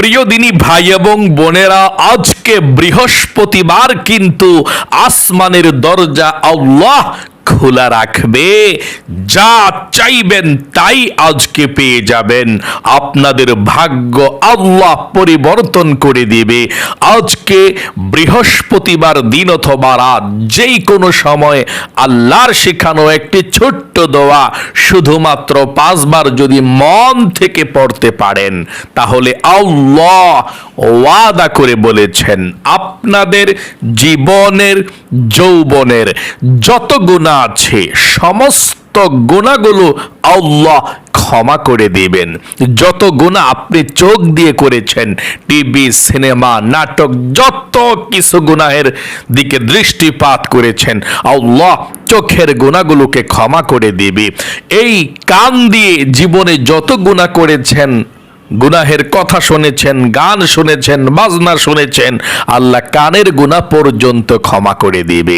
প্রিয় দিনী ভাই এবং বোনেরা আজকে বৃহস্পতিবার কিন্তু আসমানের দরজা আল্লাহ খোলা রাখবে। যা চাইবেন তাই আজকে পেয়ে যাবেন। আপনাদের ভাগ্য আল্লাহ পরিবর্তন করে দিবে। আজকে বৃহস্পতিবার দিন অথবা রাত যেই কোনো সময় আল্লাহর শেখানো একটি ছোট্ট দোয়া শুধুমাত্র পাঁচবার যদি মন থেকে পড়তে পারেন, তাহলে আল্লাহ ওয়াদা করে বলেছেন, আপনাদের জীবনের, যৌবনের যত গুণা আছে। সমস্ত গুণাগুলো আল্লাহ ক্ষমা করে দিবেন। যত গুণা আপনি চোখ দিয়ে করেছেন, টিভি, সিনেমা, নাটক, যত কিছু গুনাহের দিকে দৃষ্টিপাত করেছেন, আল্লাহ চোখের গুণাগুলোকে ক্ষমা করে দিবে। এই কান দিয়ে জীবনে যত গুণা করেছেন, গুনাহের কথা শুনেছেন, গান শুনেছেন, বাজনা শুনেছেন, আল্লাহ কানের গুনাহ পর্যন্ত ক্ষমা করে দিবে।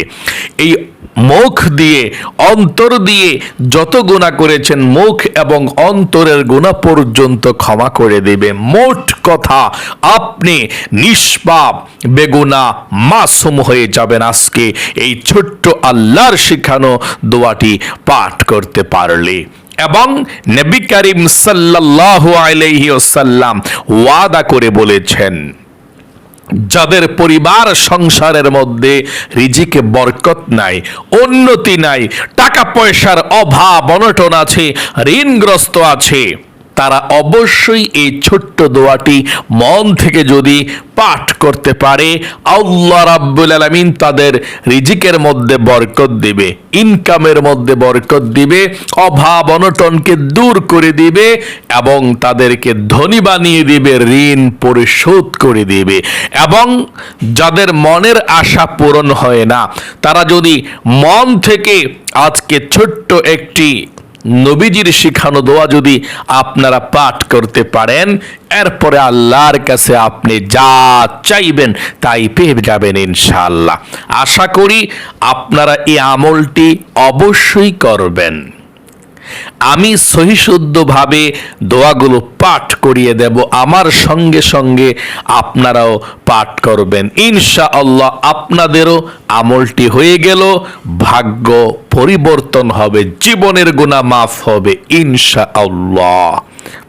এই মুখ দিয়ে, অন্তর দিয়ে যত গুণা করেছেন, মুখ এবং অন্তরের গুণা পর্যন্ত ক্ষমা করে দেবে। মোট কথা, আপনি নিষ্পাপ বেগুনা মাসুম হয়ে যাবেন আজকে। এই ছোট্ট আল্লাহর শিখানো দোয়াটি পাঠ করতে পারলে। এবং নবী করিম সাল্লাল্লাহু আলাইহি ওয়াসাল্লাম ওয়াদা করে বলেছেন যাদের পরিবার সংসারের মধ্যে রিজিকে, বরকত নাই, উন্নতি নাই, টাকা পয়সার অভাব, অনটন আছে, ঋণগ্রস্ত আছে। তারা অবশ্যই এই ছোট্ট দোয়াটি মন থেকে যদি পাঠ করতে পারে, আল্লাহ রাব্বুল আলামিন তাদের রিজিকের মধ্যে বরকত দিবে, ইনকামের মধ্যে বরকত দিবে, অভাব অনটনকে দূর করে দিবে এবং তাদেরকে ধনী বানিয়ে দিবে, ঋণ পরিশোধ করে দিবে। এবং যাদের মনের আশা পূরণ হয় না, তারা যদি মন থেকে আজকে ছোট্ট একটি নবীজির শিখানো দোয়া যদি আপনারা পাঠ করতে পারেন, এরপরে আল্লাহর কাছে আপনি যা চাইবেন তাই পেয়ে যাবেন ইনশাআল্লাহ। আশা করি আপনারা এই আমলটি অবশ্যই করবেন। আমি সহিশুদ্ধভাবে দোয়াগুলো পাঠ করিয়ে দেব। আমার সঙ্গে সঙ্গে আপনারাও পাঠ করবেন। ইনশা আল্লাহ আপনাদেরও আমলটি হয়ে গেল। ভাগ্য পরিবর্তন হবে, জীবনের গুণা মাফ হবে ইনশা আল্লাহ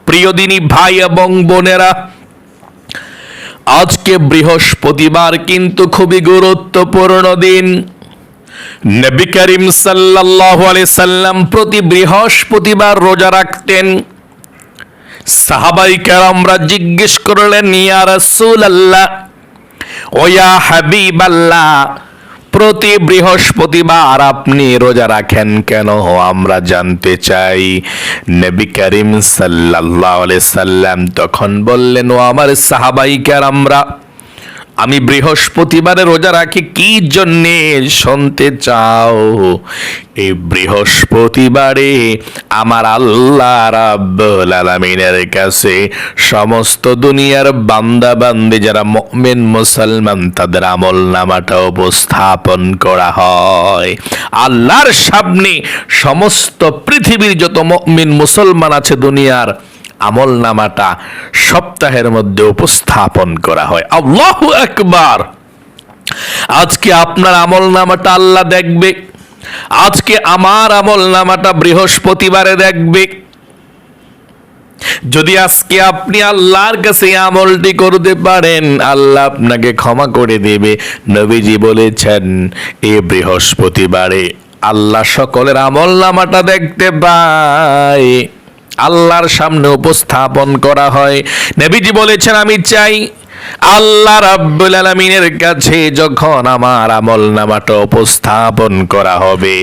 প্রিয়দিনী ভাই এবং বোনেরা, আজকে বৃহস্পতিবার কিন্তু খুবই গুরুত্বপূর্ণ দিন। নবী করিম সাল্লাল্লাহু আলাইহি সাল্লাম প্রতি বৃহস্পতিবার রোজা রাখতেন। সাহাবাই কেরামরা জিজ্ঞেস করলেন, ইয়া রাসূলুল্লাহ, ও ইয়া হাবিবাল্লাহ, প্রতি বৃহস্পতিবার আপনি রোজা রাখেন কেন? আমরা জানতে চাই। নবী করিম সাল্লাল্লাহু আলাইহি সাল্লাম তখন বললেন, ও আমার সাহাবাই কেরামরা আমি বৃহস্পতিবারে রোজা রাখি, কি জন্যে শুনতে চাও? এই বৃহস্পতিবারে আমার আল্লাহ রাব্বুল আলামিনের কাছে সমস্ত দুনিয়ার বান্দা বান্দি যারা মুমিন, মুসলমান, তাদের আমল নামাটা উপস্থাপন করা হয়। আল্লাহর সামনে সমস্ত পৃথিবীর যত মুমিন, মুসলমান আছে দুনিয়ার আমল নামাটা সপ্তাহের মধ্যে উপস্থাপন করা হয়। আল্লাহ একবার আজকে আপনার আমল নামাটা আল্লাহ দেখবে। আজকে আমার আমল নামাটা বৃহস্পতিবারে দেখবে। যদি আজকে আপনি আল্লাহর কাছে আমলটি করতে পারেন, আল্লাহ আপনাকে ক্ষমা করে দেবে। নবীজি বলেছেন, এ বৃহস্পতিবারে আল্লাহ সকলের আমল নামাটা দেখতে পায়। আল্লাহর সামনে উপস্থাপন করা হয়। নবীজি বলেছেন, আমি চাই আল্লাহ রাব্বুল আলামিনের কাছে যখন আমার আমল নামাটা উপস্থাপন করা হবে,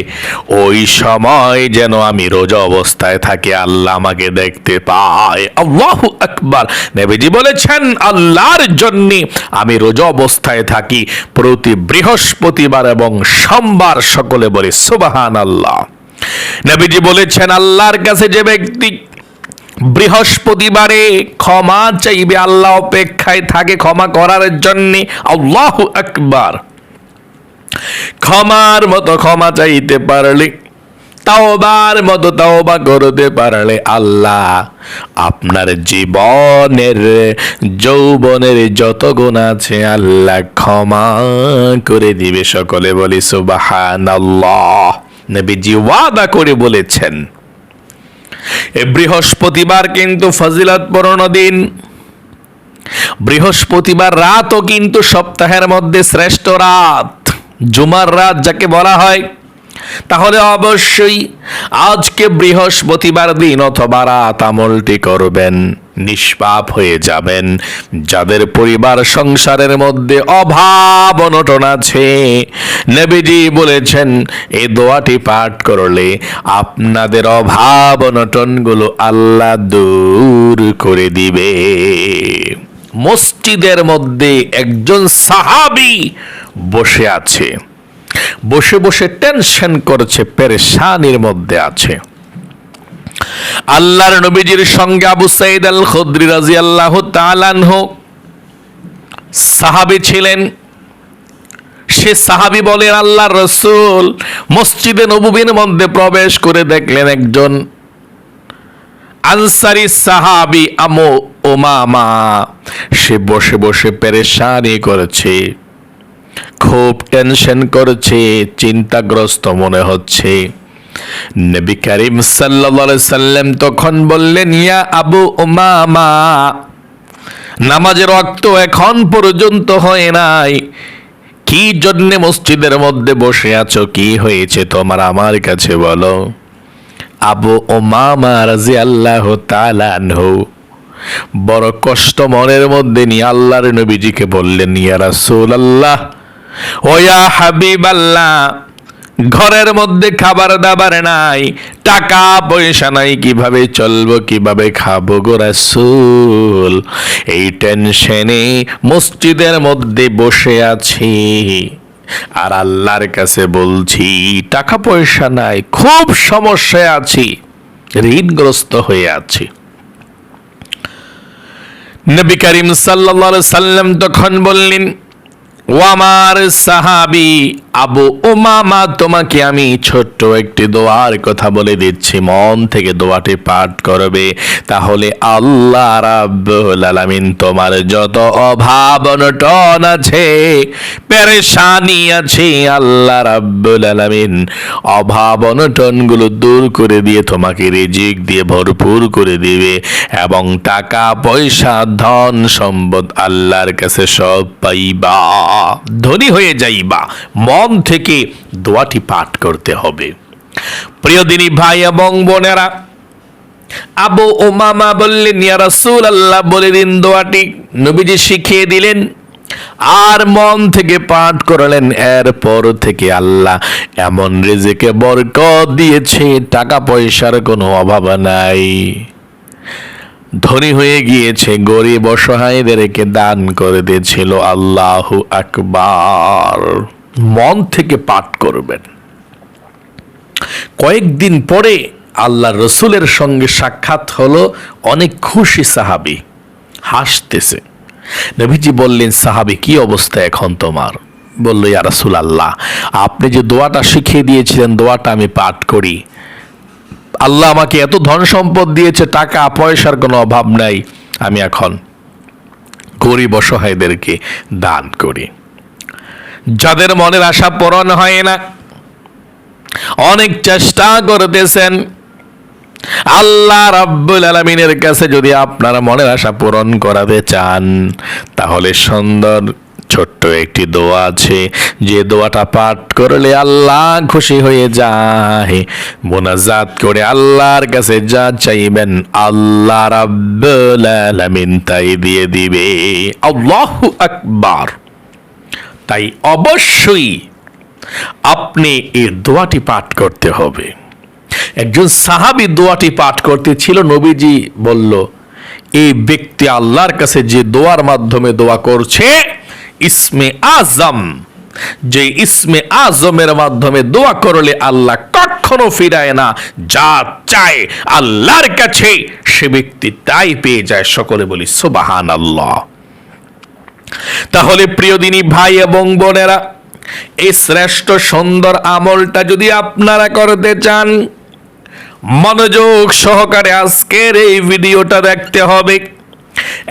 ওই সময় যেন আমি রোজা অবস্থায় থাকি, আল্লাহ আমাকে দেখতে পায়। আল্লাহু আকবার। নবীজি বলেছেন, আল্লাহর জন্য আমি রোজা অবস্থায় থাকি প্রতি বৃহস্পতিবার এবং সোমবার সকলে বলে সুবাহান আল্লাহ নবীজি বলেছেন, আল্লাহর কাছে যে ব্যক্তি বৃহস্পতিবারে ক্ষমা চাইবে, আল্লাহ অপেক্ষায় থাকে ক্ষমা করার জন্য। আল্লাহ আকবার। ক্ষমার মতো ক্ষমা চাইতে পারলে, তাওবার মতো তাওবা করতে পারলে আল্লাহ আপনার জীবনের, যৌবনের যত গুণ আছে আল্লাহ ক্ষমা করে দিবে। সকলে বলি সুবহানাল্লাহ। নবীজি ওয়াদা করে বলেছেন বৃহস্পতিবার কিন্তু ফজিলত ফজিলতপূর্ণ দিন। বৃহস্পতিবার রাতও কিন্তু সপ্তাহের মধ্যে শ্রেষ্ঠ রাত। জুমার রাত যাকে বলা হয়, তাহলে অবশ্যই আজকে বৃহস্পতিবার দিন অথবা রাত আমলটি করবেন। নিষ্পাপ হয়ে যাবেন। যাদের পরিবার সংসারের মধ্যে অভাব অনটন আছে, নবীজি বলেছেন এই দোয়াটি পাঠ করলে আপনাদের অভাব অনটনগুলো আল্লাহ দূর করে দিবে। মসজিদের মধ্যে একজন সাহাবি বসে আছে। বসে বসে টেনশন করছে, পেরেশানির মধ্যে আছে। আল্লাহর নবীজির সঙ্গে আবু সাইদ আল খুদ্রি রাজি আল্লাহ তালানহ সাহাবি ছিলেন। সে সাহাবি বলেন আল্লাহ রসুল মসজিদে নবুবির মধ্যে প্রবেশ করে দেখলেন একজন আনসারি সাহাবি আমো ওমামা সে বসে বসে পেরেশানি করেছে, খুব টেনশন করেছে, চিন্তাগ্রস্ত মনে হচ্ছে। নবী করিম সাল্লাম তখন বললেন, ইয়া আবু উমামা, নামাজের রক্ত এখন পর্যন্ত হয় নাই। কি জন্যে মসজিদের মধ্যে বসে আছো? কি হয়েছে তোমার? আমার কাছে বলো। আবু ওমামা রাজি আল্লাহ তালানহু বড় কষ্ট মনের মধ্যে নিয়ে আল্লাহর নবীজিকে বললেন, ইয়া রাসূল আল্লাহ ওয়া হাবিব আল্লাহ ঘরের মধ্যে খাবার দাবার নাই, টাকা পয়সা নাই, কীভাবে চলবো, কীভাবে খাব গো রাসূল? এই টেনশনে মসজিদের মধ্যে বসে আছি। আর আল্লাহর কাছে বলছি, টাকা পয়সা নাই, খুব সমস্যায় আছি, ঋণগ্রস্ত হয়ে আছি। নবী করিম সাল্লাল্লাহু সাল্লাম তখন বললেন ও আমার সাহাবি আবু উমামা, তোমাকে আমি ছোট্ট একটি দোয়ার কথা বলে দিচ্ছি। মন থেকে দোয়াটি পাঠ করবে। তাহলে আল্লাহ রাব্বুল আলামিন তোমার যত অভাব, অনটন আছে, পেরেশানি আছে, আল্লাহ রাব্বুল আলামিন অভাব, অনটনগুলো দূর করে দিয়ে তোমাকে রিজিক দিয়ে ভরপুর করে দিবে এবং টাকা, পয়সা, ধন সম্পদ আল্লাহর কাছে সব পাইবা। ধনী হয়ে যাইবা। মন থেকে দোয়াটি পাঠ করতে হবে। প্রিয় দিনী ভাই এবং বোনেরা, আবু ওমামা বললেন, ইয়া রাসূল আল্লাহ বলে দিন দোয়াটি। নবীজি শিখিয়ে দিলেন, আর মন থেকে পাঠ করলেন, এরপর থেকে আল্লাহ এমন রেজেকে বরকত দিয়েছে, টাকা পয়সার কোনো অভাব নাই। ধনী হয়ে গিয়েছে, গরিব অসহায়দেরকে দান করে দিয়েছিল আল্লাহ আকবার। মন থেকে পাঠ করবেন। কয়েকদিন পরে আল্লাহ রসুলের সঙ্গে সাক্ষাৎ হলো অনেক খুশি সাহাবি। হাসতেছে। নবীজি বললেন, সাহাবি, কি অবস্থা এখন তোমার? বলল, ইয়া রাসুল আল্লাহ আপনি যে দোয়াটা শিখিয়ে দিয়েছিলেন, দোয়াটা আমি পাঠ করি। আল্লাহ আমাকে এত ধন সম্পদ দিয়েছে, টাকা, পয়সার কোনো অভাব নাই। আমি এখন গরিব অসহায়দেরকে দান করি। যাদের মনের আশা পূরণ হয় না, অনেক চেষ্টা করতেছেন। আল্লাহ রাব্বুল আলমিনের কাছে যদি আপনারা মনের আশা পূরণ করাতে চান, তাহলে সুন্দর ছোট্ট একটি দোয়া আছে। যে দোয়াটা পাঠ করলে আল্লাহ খুশি হয়ে যায়। মোনাজাত করে আল্লাহর কাছে যা চাইবেন আল্লাহ রাব্বুল আলামিন তাই দিয়ে দিবে। আল্লাহু আকবার। তাই অবশ্যই আপনি এই দোয়াটি পাঠ করতে হবে। একজন সাহাবি দোয়াটি পাঠ করতে ছিল, নবীজি বলল, এই ব্যক্তি আল্লাহর কাছে যে দোয়ার মাধ্যমে দোয়া করছে ইসমে আজম যে ইসমে আজমের মাধ্যমে দোয়া করলে আল্লাহ কখনো ফিরায় না, যা চায় আল্লাহর কাছে, সে ব্যক্তি তাই পেয়ে যায় সকলে বলি সুবাহান আল্লাহ তাহলে প্রিয় দিনী ভাই এবং বোনেরা, এই শ্রেষ্ঠ সুন্দর আমলটা যদি আপনারা করতে চান, মনোযোগ সহকারে আজকের এই ভিডিওটা দেখতে হবে।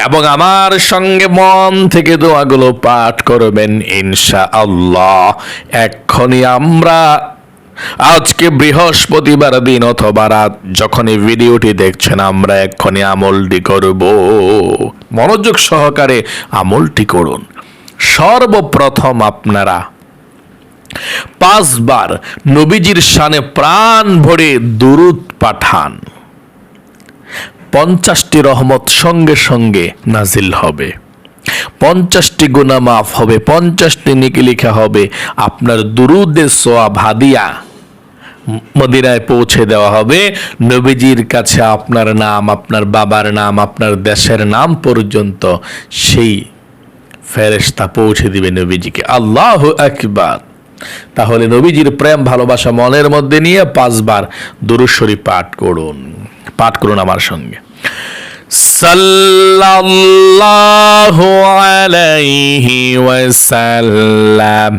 এবং আমার সঙ্গে মন থেকে দোয়াগুলো পাঠ করবেন ইনশা আল্লাহ এক্ষুনি আমরা আজকে বৃহস্পতিবার দিন অথবা রাত যখন এই ভিডিওটি দেখছেন, আমরা এক্ষুনি আমলটি করব। মনোযোগ সহকারে আমলটি করুন। সর্বপ্রথম আপনারা পাঁচবার নবীজির শানে প্রাণ ভরে দুরুদ পাঠান। পঞ্চাশটি রহমত সঙ্গে সঙ্গে নাজিল হবে। পঞ্চাশটি গুণা মাফ হবে, পঞ্চাশটি নিকি লেখা হবে, আপনার দুরুদের সোয়াব হাদিয়া মদিনায় পৌঁছে দেওয়া হবে। নবীজির কাছে আপনার নাম, আপনার বাবার নাম, আপনার দেশের নাম পর্যন্ত সেই ফেরেশতা পৌঁছে দিবে নবীজিকে। আল্লাহ আকবার। তাহলে নবীজির প্রেম, ভালোবাসা মনের মধ্যে নিয়ে পাঁচবার দুরুশ্বরী পাঠ করুন। পাঠ করুন আমার সঙ্গে। সাল্লাল্লাহু আলাইহি ওয়াসাল্লাম।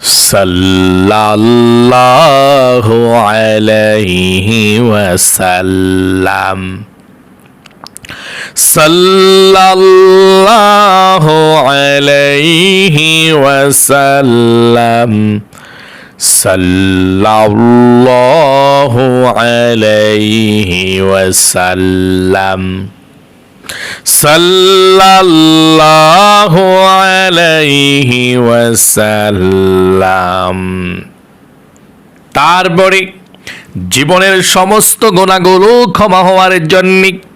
সাল্লাল্লাহু আলাইহি ওয়াসাল্লাম। সাল্লাল্লাহু আলাইহি ওয়াসাল্লাম। সাল্লাল্লাহু আলাইহি ওয়াসাল্লাম। সাল্লাল্লাহু আলাইহি ওয়াসাল্লাম। তারপরে জীবনের সমস্ত গুণাগুলো ক্ষমা হওয়ার জন্য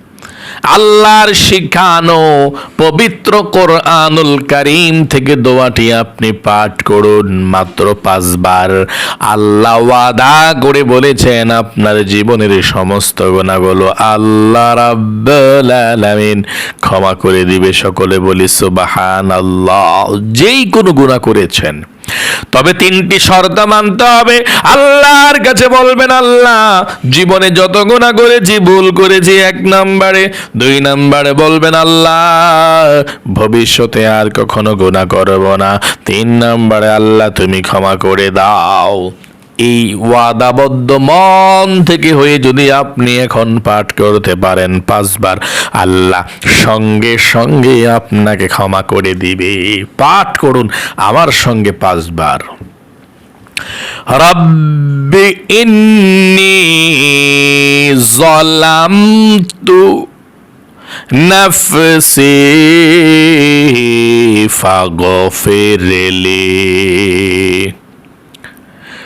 আল্লাহর শিখানো পবিত্র কোরআনুল করিম থেকে দোয়াটি আপনি পাঠ করুন মাত্র পাঁচবার। আল্লাহ ওয়াদা করে বলেছেন, আপনার জীবনের সমস্ত গুণাগুলো আল্লাহ রাব্বুল ক্ষমা করে দিবে। সকলে বলি সুবাহান আল্লাহ যেই কোনো গুণা করেছেন তবে তিনটি শর্ত মানতে হবে। আল্লাহর কাছে বলবেন, আল্লাহ, জীবনে যত গুণা করেছি, ভুল করেছি এক নম্বরে। দুই নম্বরে বলবেন, আল্লাহ, ভবিষ্যতে আর কখনো গুণা করব না। তিন নম্বরে, আল্লাহ, তুমি ক্ষমা করে দাও। এই ওয়াদাবদ্ধ মন থেকে হয়ে যদি আপনি এখন পাঠ করতে পারেন পাঁচবার, আল্লাহ সঙ্গে সঙ্গে আপনাকে ক্ষমা করে দিবে। পাঠ করুন আমার সঙ্গে পাঁচবার। রব্বি ইন্নি জলামতু নফসি ফাগফিরলি।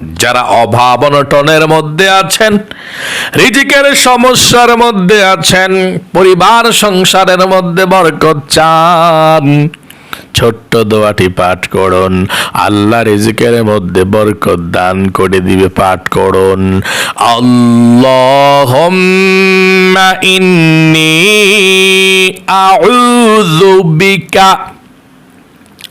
যারা অভাব অনটনের মধ্যে আছেন, রিজিকের সমস্যার মধ্যে আছেন, পরিবার সংসারের মধ্যে বরকত চান, ছোট্ট দোয়াটি পাঠ করুন, আল্লাহ রিজিকের মধ্যে বরকত দান করে দিবে, পাঠ করুন। আল্লাহ ইন্নি আউযু বিকা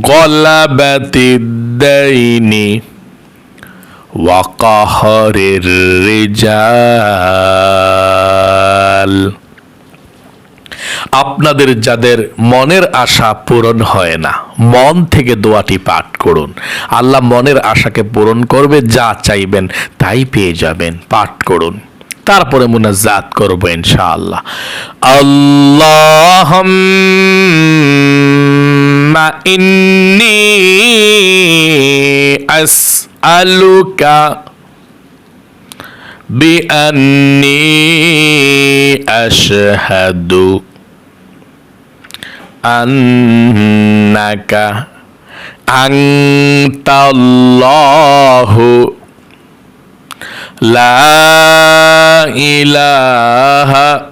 গলাবাতিদ্দাইনি, ওয়াকাহরের রেজাল। আপনাদের যাদের মনের আশা পূরণ হয় না, মন থেকে দোয়াটি পাঠ করুন। আল্লাহ মনের আশাকে পূরণ করবে, যা চাইবেন তাই পেয়ে যাবেন, পাঠ করুন। তারপরে মুনাজাত করব ইনশাআল্লাহ। আল্লাহ Ma inni as'aluka bi anni ashhadu annaka antallahu la ilaha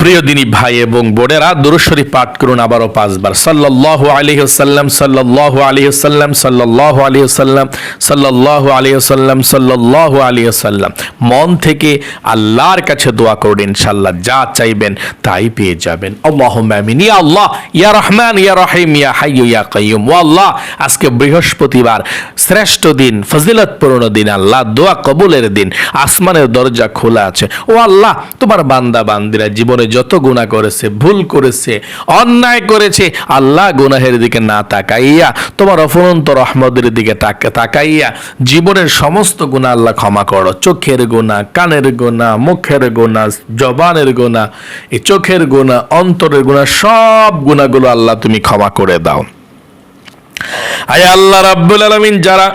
প্রিয় দিনী ভাই এবং বোনেরা দুরুশ্বরী পাঠ করুন আবারও পাঁচবার। সাল্লাল্লাহু আলাইহি সাল্লাম সাল্লাল্লাহু আলাইহি সাল্লাম সাল্লাল্লাহু আলাইহি সাল্লাম সাল্লাল্লাহু আলাইহি সাল্লাম মন থেকে আল্লাহর কাছে দোয়া করুন, ইনশাআল্লাহ যা চাইবেন তাই পেয়ে যাবেন। আমিন। ইয়া আল্লাহ, ইয়া রহমান, ইয়া রহিম, ইয়া হাইয়্যু, ইয়া কাইয়্যুম। ও আল্লাহ, আজকে বৃহস্পতিবার, শ্রেষ্ঠ দিন, ফজিলতপূর্ণ দিন, আল্লাহ দোয়া কবুলের দিন। আসমানের দরজা খোলা আছে। ও আল্লাহ, তোমার বান্দা বান্দিরা জীবনে যত গুনাহ করেছে, ভুল করেছে, অন্যায় করেছে, আল্লাহ গুনাহের দিকে না তাকাইয়া, তোমার অফুরন্ত রহমতের দিকে তাকাইয়া, জীবনের সমস্ত গুনাহ আল্লাহ ক্ষমা করো। চোখের গুনাহ, কানের গোনা মুখের গোনা জবানের গোনা এই চোখের গোনা অন্তরের গুনাহ, সব গুণাগুলো আল্লাহ তুমি ক্ষমা করে দাও। আয় আল্লাহ রাব্বুল আলামিন, যারা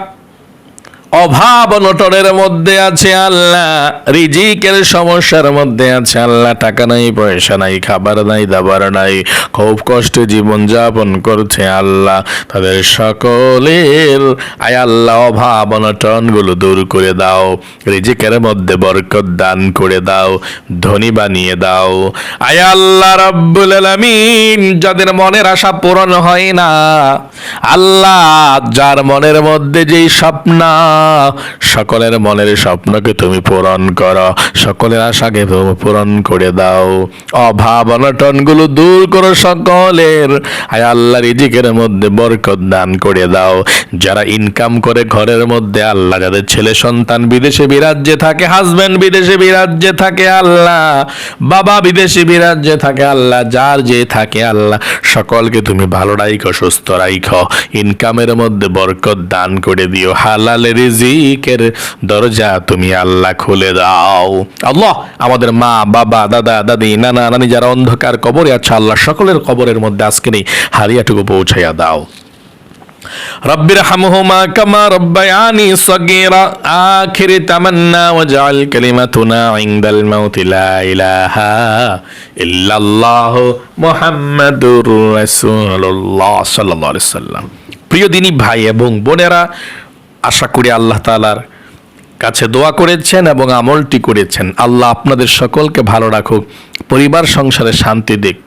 অভাব অনটনের মধ্যে আছে আল্লাহ, রিজিকের সমস্যার মধ্যে আছে আল্লাহ, টাকা নাই, পয়সা নাই, খাবার নাই, দাবার নাই, খুব কষ্টে জীবন যাপন করছে আল্লাহ, তাদের সকলের, আয় আল্লাহ, অভাব অনটনগুলো দূর করে দাও, রিজিকের মধ্যে বরকত দান করে দাও, ধনী বানিয়ে দাও, আয় আল্লাহ রাব্বুল আলামিন, যাদের মনের আশা পূরণ হয় না, আল্লাহ, যার মনের মধ্যে যেই স্বপ্ন সকলের মনের স্বপ্নকে তুমি পূরণ করো। সকলের আশাকে তুমি পূরণ করে দাও। অভাব অনটনগুলো দূর করো সকলের। আয় আল্লাহ রিজিকের মধ্যে বরকত দান করে দাও। যারা ইনকাম করে ঘরের মধ্যে, আল্লাহ যাদের ছেলে সন্তান বিদেশে বিরাজ্যে থাকে হাজবেন্ড বিদেশে বিরাজ্যে থাকে, আল্লাহ। বাবা বিদেশে বিরাজ্যে থাকে, আল্লাহ। যার যে থাকে, আল্লাহ। সকলকে তুমি ভালো রাইখো, সুস্থ রাইখো। ইনকামের মধ্যে বরকত দান করে দিও। হালাল জিকের দরজা তুমি আল্লাহ খুলে দাও। আল্লাহ, আমাদের মা, বাবা, দাদা, দাদি, নানা, নানি যারা অন্ধকার কবরে আছে, আল্লাহ সকলের কবরের মধ্যে আজকে নেই হারিয়াটুকু পৌঁছাইয়া দাও। রব্বির হামহুমা কামা রব্বায়ানি তামান্না ইলাহা ইল্লাল্লাহ আলাইহি সাল্লাম প্রিয় দিনী ভাই এবং বোনেরা আশা করি আল্লাহ তালার কাছে দোয়া করেছেন এবং আমলটি করেছেন। আল্লাহ আপনাদের সকলকে ভালো রাখুক। পরিবার সংসারে শান্তি দিক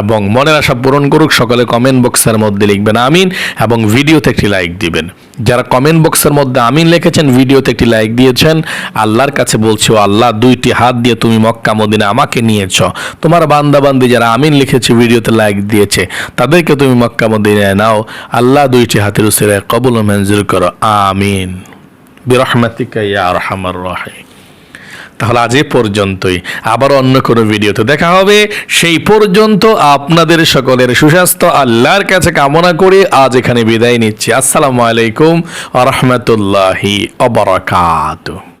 এবং মনের আশা পূরণ করুক, সকলে কমেন্ট বক্সের মধ্যে লিখবেন আমিন এবং ভিডিওতে একটি লাইক দিবেন। যারা কমেন্ট বক্সের মধ্যে আমিন লিখেছেন, ভিডিওতে একটি লাইক দিয়েছেন, আল্লাহর কাছে বলছি আল্লাহ, দুইটি হাত দিয়ে তুমি মক্কা, মদিনা আমাকে নিয়েছ। তোমার বান্দাবান্দি যারা আমিন লিখেছে, ভিডিওতে লাইক দিয়েছে, তাদেরকে তুমি মক্কা, মদিনায় নাও। আল্লাহ দুইটি হাতের উসিরে কবুল মঞ্জুর করো। আমিন। বিরহমাতিকা ইয়া আরহামার রাহিম। তাহলে আজ এ পর্যন্তই। আবার অন্য কোনো ভিডিওতে দেখা হবে। সেই পর্যন্ত আপনাদের সকলের সুস্বাস্থ্য, আল্লাহর কাছে কামনা করে আজ এখানে বিদায় নিচ্ছি। আসসালামু আলাইকুম আ রহমতুল্লাহি অবরাকাত।